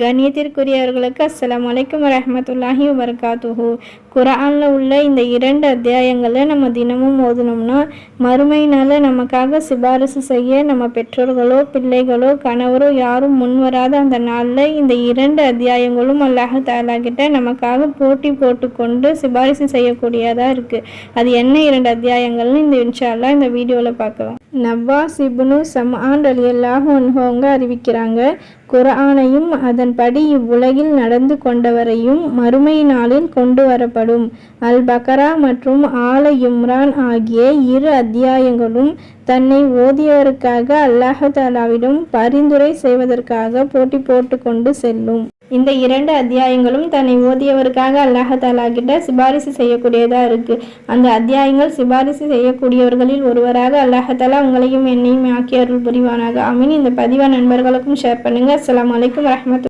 கணியத்திற்குரியவர்களுக்கு அஸ்லாம் வலைக்கம் வரமத்துல்லாஹி வபரகாத்துஹு. குரானில் உள்ள இந்த இரண்டு அத்தியாயங்களை நம்ம தினமும் ஓதுனோம்னா மறுமையினால் நமக்காக சிபாரிசு செய்ய நம்ம பெற்றோர்களோ பிள்ளைகளோ கணவரோ யாரும் முன் வராத அந்த நாளில் இந்த இரண்டு அத்தியாயங்களும் அல்லாஹ் தாலாகிட்ட நமக்காக போட்டி போட்டுக்கொண்டு சிபாரிசு செய்யக்கூடியதாக இருக்குது அது என்ன இரண்டு அத்தியாயங்கள்னு இந்த இன்ஷால்லாம் இந்த வீடியோவில் பார்க்கலாம். நவாஸ் இப்னு சம்ஆன் ரலியல்லாஹு அன்ஹு அவங்க அறிவிக்கிறாங்க குர்ஆனையும் அதன்படி இவ்வுலகில் நடந்து கொண்டவரையும் மறுமை நாளில் கொண்டு வரப்படும். அல் பக்கரா மற்றும் ஆல இம்ரான் ஆகிய இரு அத்தியாயங்களும் தன்னை ஓதியவருக்காக அல்லாஹாலாவிடம் பரிந்துரை செய்வதற்காக போட்டி போட்டு கொண்டு செல்லும். இந்த இரண்டு அத்தியாயங்களும் தன்னை ஓதியவருக்காக அல்லாஹாலா கிட்ட சிபாரிசு செய்யக்கூடியதாக இருக்குது அந்த அத்தியாயங்கள் சிபாரிசு செய்யக்கூடியவர்களில் ஒருவராக அல்லாஹாலா உங்களையும் என்னையும் ஆக்கி அருள் புரிவானாக. அமீன் இந்த பதிவை நண்பர்களுக்கும் ஷேர் பண்ணுங்கள் அஸ்லாம் வலைக்கம் வரமத்து